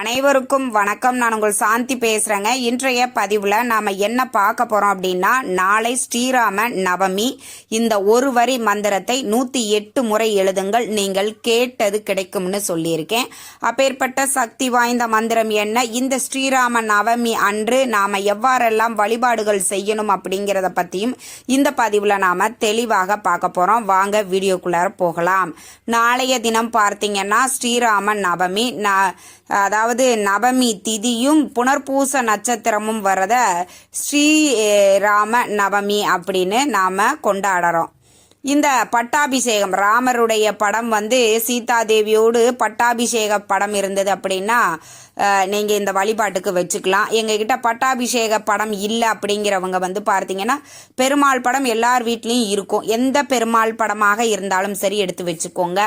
அனைவருக்கும் வணக்கம். நான் உங்கள் சாந்தி பேசுகிறேங்க இன்றைய பதிவில் நாம் என்ன பார்க்க போகிறோம் அப்படின்னா நாளை ஸ்ரீராம நவமி. இந்த ஒரு வரி மந்திரத்தை நூற்றி எட்டு முறை எழுதுங்கள். நீங்கள் கேட்டது கிடைக்கும்னு சொல்லியிருக்கேன். அப்பேற்பட்ட சக்தி வாய்ந்த மந்திரம் என்ன? இந்த ஸ்ரீராம நவமி அன்று நாம் எவ்வாறெல்லாம் வழிபாடுகள் செய்யணும் அப்படிங்கிறத பற்றியும் இந்த பதிவில் நாம் தெளிவாக பார்க்க போகிறோம் வாங்க வீடியோக்குள்ளார போகலாம். நாளைய தினம் பார்த்தீங்கன்னா ஸ்ரீராம நவமி. நான் அதாவது அதாவது நவமி திதியும் புனர்பூச நட்சத்திரமும் வரத ஸ்ரீராம நவமி அப்படின்னு நாம கொண்டாடுறோம். இந்த பட்டாபிஷேகம் ராமருடைய படம் வந்து சீதாதேவியோடு பட்டாபிஷேக படம் இருந்தது அப்படின்னா நீங்கள் இந்த வழிபாட்டுக்கு வச்சுக்கலாம். எங்ககிட்ட பட்டாபிஷேக படம் இல்லை அப்படிங்கிறவங்க வந்து பார்த்தீங்கன்னா பெருமாள் படம் எல்லார் வீட்லேயும் இருக்கும். எந்த பெருமாள் படமாக இருந்தாலும் சரி எடுத்து வச்சுக்கோங்க.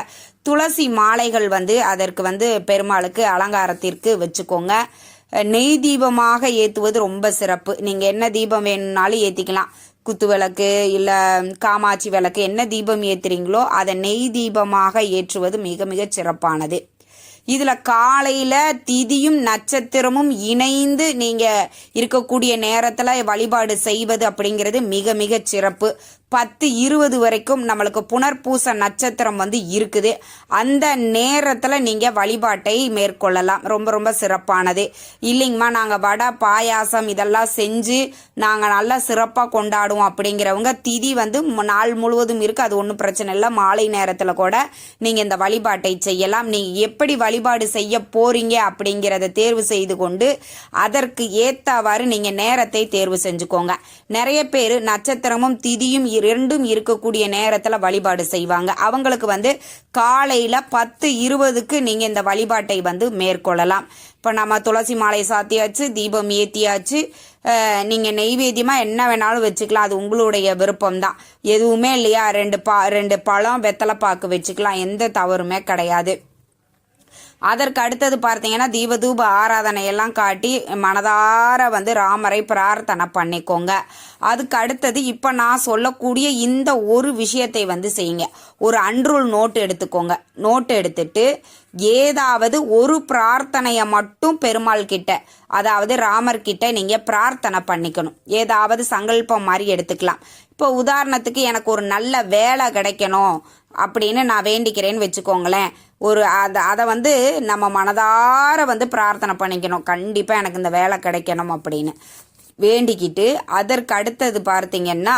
துளசி மாலைகள் வந்து அதற்கு வந்து பெருமாளுக்கு அலங்காரத்திற்கு வச்சுக்கோங்க. நெய் தீபமாக ஏற்றுவது ரொம்ப சிறப்பு. நீங்கள் என்ன தீபம் வேணும்னாலும் ஏற்றிக்கலாம் குத்து விளக்கு இல்லை காமாட்சி விளக்கு என்ன தீபம் ஏற்றுறீங்களோ அதை நெய் தீபமாக ஏற்றுவது மிக மிக சிறப்பானது. இதில் காலையில் திதியும் நட்சத்திரமும் இணைந்து நீங்கள் இருக்கக்கூடிய நேரத்தில் வழிபாடு செய்வது அப்படிங்கிறது மிக மிக சிறப்பு. பத்து இருபது வரைக்கும் நம்மளுக்கு புனர்பூச நட்சத்திரம் வந்து இருக்குது. அந்த நேரத்தில் நீங்கள் வழிபாட்டை மேற்கொள்ளலாம். ரொம்ப ரொம்ப சிறப்பானது. இல்லைங்கம்மா நாங்கள் வடை பாயாசம் இதெல்லாம் செஞ்சு நாங்கள் நல்லா சிறப்பாக கொண்டாடுவோம் அப்படிங்கிறவங்க திதி வந்து மு- நாள் முழுவதும் இருக்குது அது ஒன்றும் பிரச்சனை இல்லை. மாலை நேரத்தில் கூட நீங்கள் இந்த வழிபாட்டை செய்யலாம். நீங்கள் எப்படி வழிபாடு செய்ய போறீங்க அப்படிங்கிறத தேர்வு செய்து கொண்டு அதற்கு ஏற்றவாறு நீங்கள் நேரத்தை தேர்வு செஞ்சுக்கோங்க. நிறைய பேர் நட்சத்திரமும் திதியும் இரண்டும் இருக்கக்கூடிய நேரத்தில் வழிபாடு செய்வாங்க. அவங்களுக்கு வந்து காலையில் பத்து இருபதுக்கு நீங்கள் இந்த வழிபாட்டை வந்து மேற்கொள்ளலாம். இப்போ நம்ம துளசி மாலை சாத்தியாச்சு தீபம் ஏற்றியாச்சு நீங்கள் நெய்வேத்தியமாக என்ன வேணாலும் வச்சுக்கலாம். அது உங்களுடைய விருப்பம் தான் எதுவுமே இல்லையா? ரெண்டு பா ரெண்டு பழம் வெத்தலை பாக்கு வச்சுக்கலாம். எந்த தவறுமே கிடையாது. அதற்கு அடுத்தது பார்த்தீங்கன்னா தீபதூப ஆராதனை எல்லாம் காட்டி மனதார வந்து ராமரை பிரார்த்தனை பண்ணிக்கோங்க. அதுக்கு அடுத்தது இப்போ நான் சொல்லக்கூடிய இந்த ஒரு விஷயத்தை வந்து செய்யுங்க. ஒரு அன்ரூல் நோட்டு எடுத்துக்கோங்க. நோட்டு எடுத்துட்டு ஏதாவது ஒரு பிரார்த்தனையை மட்டும் பெருமாள் கிட்ட அதாவது ராமர் கிட்ட நீங்கள் பிரார்த்தனை பண்ணிக்கணும். ஏதாவது சங்கல்பம் மாதிரி எடுத்துக்கலாம். இப்போ உதாரணத்துக்கு எனக்கு ஒரு நல்ல வேலை கிடைக்கணும் அப்படின்னு நான் வேண்டிக்கிறேன்னு வச்சுக்கோங்களேன். ஒரு அதை அதை வந்து நம்ம மனதார வந்து பிரார்த்தனை பண்ணிக்கணும். கண்டிப்பாக எனக்கு இந்த வேலை கிடைக்கணும் அப்படின்னு. வேண்டிக்கிட்டு அதற்கு அடுத்தது பார்த்தீங்கன்னா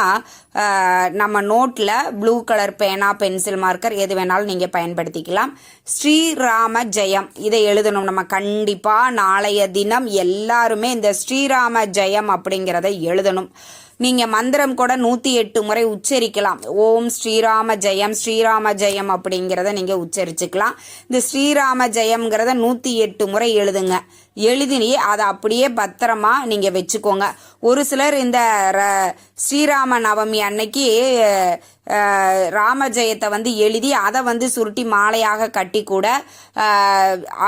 நம்ம நோட்டில் ப்ளூ கலர் பேனா பென்சில் மார்க்கர் எது வேணாலும் நீங்கள் பயன்படுத்திக்கலாம். ஸ்ரீராம ஜெயம். இதை எழுதணும். நம்ம கண்டிப்பாக நாளைய தினம் எல்லாருமே இந்த ஸ்ரீராம ஜெயம் அப்படிங்கிறத எழுதணும். நீங்கள் மந்திரம் கூட நூற்றி எட்டு முறை உச்சரிக்கலாம். ஓம் ஸ்ரீராம ஜெயம் ஸ்ரீராம ஜெயம் அப்படிங்கிறத நீங்கள் உச்சரிச்சுக்கலாம். இந்த ஸ்ரீராம ஜெயம்ங்கிறத நூற்றி எட்டு முறை எழுதுங்க. எழுதினி அதை அப்படியே பத்திரமா நீங்கள் வச்சுக்கோங்க. ஒரு சிலர் இந்த ர- ஸ்ரீராம நவமி அன்னைக்கு ராம ஜெயத்தை வந்து எழுதி அதை வந்து சுருட்டி மாலையாக கட்டி கூட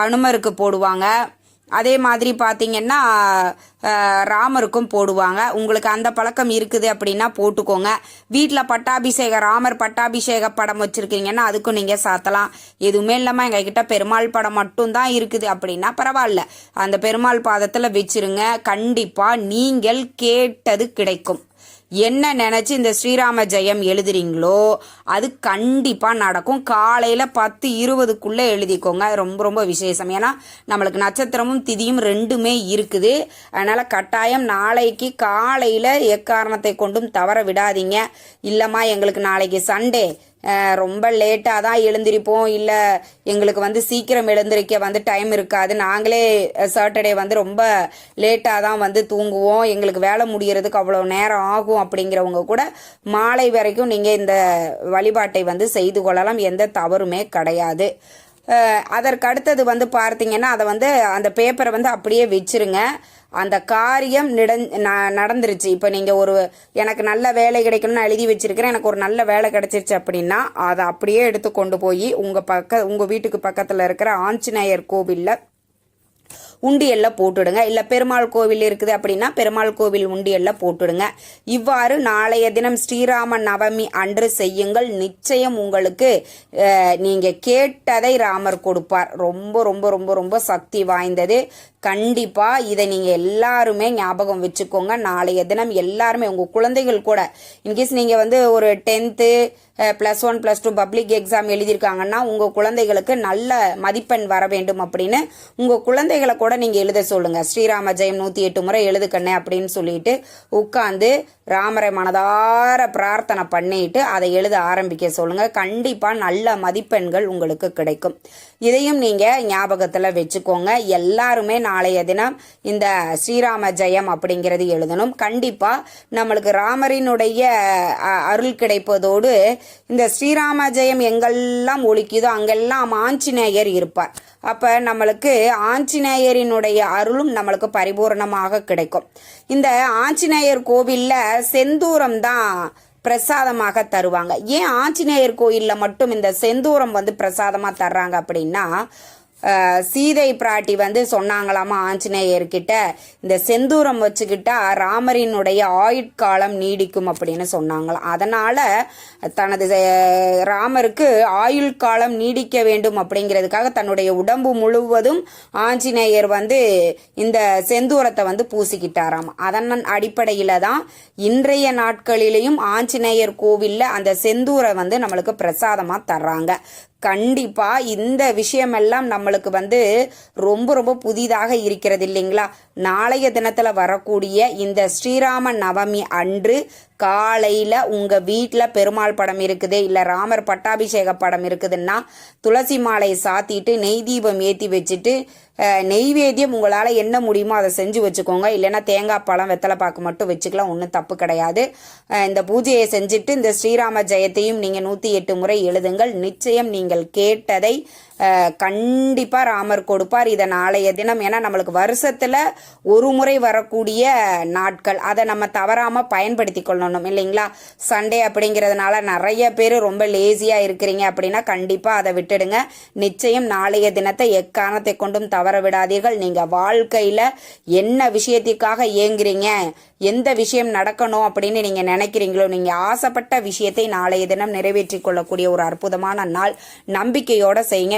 அனுமருக்கு போடுவாங்க. அதே மாதிரி பார்த்தீங்கன்னா ராமருக்கும் போடுவாங்க. உங்களுக்கு அந்த பழக்கம் இருக்குது அப்படின்னா போட்டுக்கோங்க. வீட்டில் பட்டாபிஷேக ராமர் பட்டாபிஷேக படம் வச்சுருக்கீங்கன்னா அதுக்கும் நீங்கள் சாத்தலாம். எதுவுமே இல்லாமல் எங்ககிட்ட பெருமாள் படம் மட்டும்தான் இருக்குது அப்படின்னா பரவாயில்ல. அந்த பெருமாள் பாதத்தில் வச்சுருங்க. கண்டிப்பாக நீங்கள் கேட்டது கிடைக்கும். என்ன நினச்சி இந்த ஸ்ரீராம ஜெயம் எழுதுறீங்களோ அது கண்டிப்பாக நடக்கும். காலையில் பத்து இருபதுக்குள்ளே எழுதிக்கோங்க. ரொம்ப ரொம்ப விசேஷம். ஏன்னா நம்மளுக்கு நட்சத்திரமும் திதியும் ரெண்டுமே இருக்குது. அதனால் கட்டாயம் நாளைக்கு காலையில் எக்காரணத்தை கொண்டும் தவற விடாதீங்க. இல்லைம்மா எங்களுக்கு நாளைக்கு சண்டே. ரொம்ப லேட்டாக தான் எழுந்திருப்போம். இல்லை எங்களுக்கு வந்து சீக்கிரம் எழுந்திருக்க வந்து டைம் இருக்காது. நாங்களே சாட்டர்டே வந்து ரொம்ப லேட்டாக தான் வந்து தூங்குவோம். எங்களுக்கு வேலை முடிகிறதுக்கு அவ்வளோ நேரம் ஆகும் அப்படிங்கிறவங்க கூட மாலை வரைக்கும் நீங்கள் இந்த வழிபாட்டை வந்து செய்து கொள்ளலாம். எந்த தவறுமே கிடையாது. அதற்கு அடுத்தது வந்து பார்த்தீங்கன்னா அதை வந்து அந்த பேப்பரை வந்து அப்படியே வச்சிருங்க. அந்த காரியம் ந- நடந்துருச்சு. இப்போ நீங்கள் ஒரு எனக்கு நல்ல வேலை கிடைக்கணும்னு எழுதி வச்சிருக்கிறேன். எனக்கு ஒரு நல்ல வேலை கிடைச்சிருச்சு அப்படின்னா அதை அப்படியே எடுத்து கொண்டு போய் உங்கள் பக்க உங்கள் வீட்டுக்கு பக்கத்தில் இருக்கிற ஆஞ்சநேயர் கோவிலில் உண்டியல்ல போட்டுடுங்க. இல்லை பெருமாள் கோவில் இருக்குது அப்படின்னா பெருமாள் கோவில் உண்டியல்ல போட்டுடுங்க. இவ்வாறு நாளைய தினம் ஸ்ரீராம நவமி அன்று செய்யுங்கள். நிச்சயம் உங்களுக்கு நீங்கள் நீங்க கேட்டதை ராமர் கொடுப்பார். ரொம்ப ரொம்ப ரொம்ப ரொம்ப சக்தி வாய்ந்தது. கண்டிப்பாக இதை நீங்கள் எல்லாருமே ஞாபகம் வச்சுக்கோங்க. நாளைய தினம் எல்லாருமே உங்கள் குழந்தைகள் கூட இன்கேஸ் நீங்கள் வந்து ஒரு tenth plus one plus two public exam எழுதியிருக்காங்கன்னா உங்கள் குழந்தைகளுக்கு நல்ல மதிப்பெண் வர வேண்டும் அப்படின்னு உங்கள் குழந்தைகளை கூட நீங்கள் எழுத சொல்லுங்கள் ஸ்ரீராம ஜெயம் நூற்றி எட்டு முறை எழுதுக்கண்ணே அப்படின்னு சொல்லிட்டு உட்காந்து ராமரை மனதார பிரார்த்தனை பண்ணிட்டு அதை எழுத ஆரம்பிக்க சொல்லுங்கள் கண்டிப்பாக நல்ல மதிப்பெண்கள் உங்களுக்கு கிடைக்கும். இதையும் நீங்கள் ஞாபகத்தில் வச்சுக்கோங்க. எல்லாருமே நான் நாளைய தினம் இந்த ஸ்ரீராம ஜெயம் அப்படிங்கிறது எழுதணும். கண்டிப்பா நம்மளுக்கு ராமரினுடைய அ- அருள் கிடைப்பதோடு இந்த ஸ்ரீராம ஜெயம் எங்கெல்லாம் ஒழிக்குதோ அங்கெல்லாம் ஆஞ்சநேயர் இருப்பார். அப்ப நம்மளுக்கு ஆஞ்சநேயரினுடைய அருளும் நம்மளுக்கு பரிபூரணமாக கிடைக்கும். இந்த ஆஞ்சநேயர் கோவில்ல செந்தூரம் தான் பிரசாதமாக தருவாங்க. ஏன் ஆஞ்சநேயர் கோயில்ல மட்டும் இந்த செந்தூரம் வந்து பிரசாதமா தர்றாங்க அப்படின்னா சீதை பிராட்டி வந்து சொன்னாங்களாமா ஆஞ்சநேயர்கிட்ட இந்த செந்தூரம் வச்சுக்கிட்டா ராமரினுடைய ஆயுட்காலம் நீடிக்கும் அப்படின்னு சொன்னாங்களாம். அதனால தனது ராமருக்கு ஆயுள் காலம் நீடிக்க வேண்டும் அப்படிங்கிறதுக்காக தன்னுடைய உடம்பு முழுவதும் ஆஞ்சநேயர் வந்து இந்த செந்தூரத்தை வந்து பூசிக்கிட்டாராம். அதன் அடிப்படையில தான் இன்றைய நாட்களிலேயும் ஆஞ்சநேயர் கோவிலில் அந்த செந்தூரை வந்து நம்மளுக்கு பிரசாதமாக தர்றாங்க. கண்டிப்பா இந்த விஷயமெல்லாம் நம்மளுக்கு வந்து ரொம்ப ரொம்ப புதிதாக இருக்கிறது இல்லைங்களா? நாளைய தினத்துல வரக்கூடிய இந்த ஸ்ரீராம நவமி அன்று காலையில் உங்கள் வீட்டில் பெருமாள் படம் இருக்குது இல்லை ராமர் பட்டாபிஷேக படம் இருக்குதுன்னா துளசி மாலையை சாத்திட்டு நெய் தீபம் ஏற்றி வச்சுட்டு நெய்வேத்தியம் உங்களால் என்ன முடியுமோ அதை செஞ்சு வச்சுக்கோங்க. இல்லைன்னா தேங்காய் பழம் வெத்தலை பாக்கு மட்டும் வச்சுக்கலாம் ஒன்றும் தப்பு கிடையாது. இந்த பூஜையை செஞ்சுட்டு இந்த ஸ்ரீராம ஜெயத்தையும் நீங்கள் நூற்றி எட்டு முறை எழுதுங்கள். நிச்சயம் நீங்கள் கேட்டதை கண்டிப்பாக ராமர் கொடுப்பார். இதை நாளைய தினம் ஏன்னா நம்மளுக்கு வருஷத்தில் ஒரு முறை வரக்கூடிய நாட்கள். அதை நம்ம தவறாமல் பயன்படுத்தி கொள்ளணும் இல்லைங்களா? சண்டே அப்படிங்கிறதுனால நிறைய பேர் ரொம்ப லேசியாக இருக்கிறீங்க அப்படின்னா கண்டிப்பாக அதை விட்டுடுங்க. நிச்சயம் நாளைய தினத்தை எக்காரணத்தை கொண்டும் தவற விடாதீர்கள். நீங்கள் வாழ்க்கையில் என்ன விஷயத்திற்காக ஏங்குறீங்க? எந்த விஷயம் நடக்கணும் அப்படின்னு நீங்கள் நினைக்கிறீங்களோ நீங்கள் ஆசைப்பட்ட விஷயத்தை நாளைய தினம் நிறைவேற்றி கொள்ளக்கூடிய ஒரு அற்புதமான நாள். நம்பிக்கையோடு செய்யுங்க.